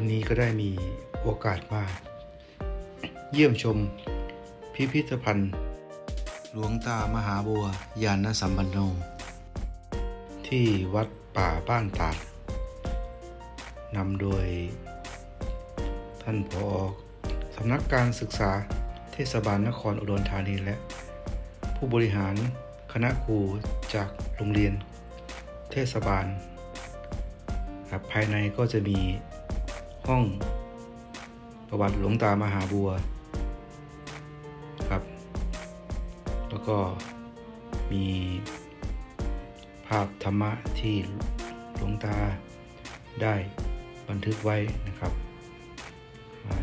วันนี้ก็ได้มีโอกาสมา เยี่ยมชมพิพิธภัณฑ์ หลวงตามหาบัวยานสัมปันโน ที่วัดป่าบ้านตาดนำโดย ท่านผอสำนักการศึกษาเทศบาลนครอุดรธานีและ ผู้บริหารคณะครูจากโรงเรียน เทศบาลครับภายในก็จะมี ห้องประวัติหลวงตามหาบัวครับ แล้วก็มีภาพธรรมะที่หลวงตาได้บันทึกไว้นะครับ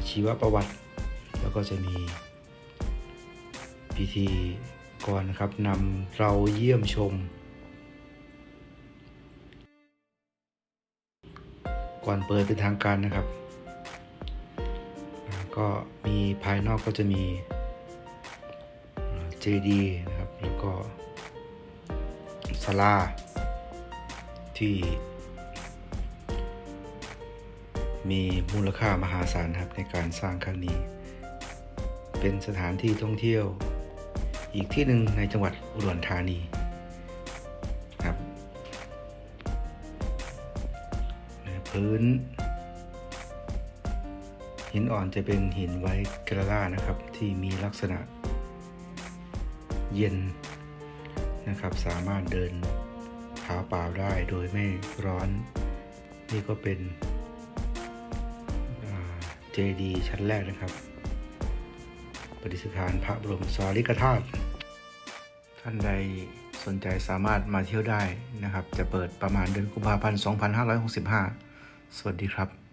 ชีวประวัติ แล้วก็จะมีพิธีก่อนนะครับนำเราเยี่ยมชม ก่อนเปิดเป็นทางการนะครับ ก็มีภายนอกก็จะมีเจดีนะครับ แล้วก็ศาลาที่มีมูลค่ามหาศาลครับในการสร้างครั้งนี้ เป็นสถานที่ท่องเที่ยวอีกที่หนึ่งในจังหวัดอุดรธานี พื้น หินอ่อนจะเป็นหินไว้กระล่านะครับ ที่มีลักษณะ เย็นนะครับ สามารถเดินเท้าเปล่าได้โดยไม่ร้อน นี่ก็เป็นเจดีชั้นแรกนะครับ ปฏิสถานพระบรมสารีริกธาตุท่านใดสนใจสามารถมาเที่ยวได้นะครับ จะเปิดประมาณเดือนกุมภาพันธ์ 2565 สวัสดีครับ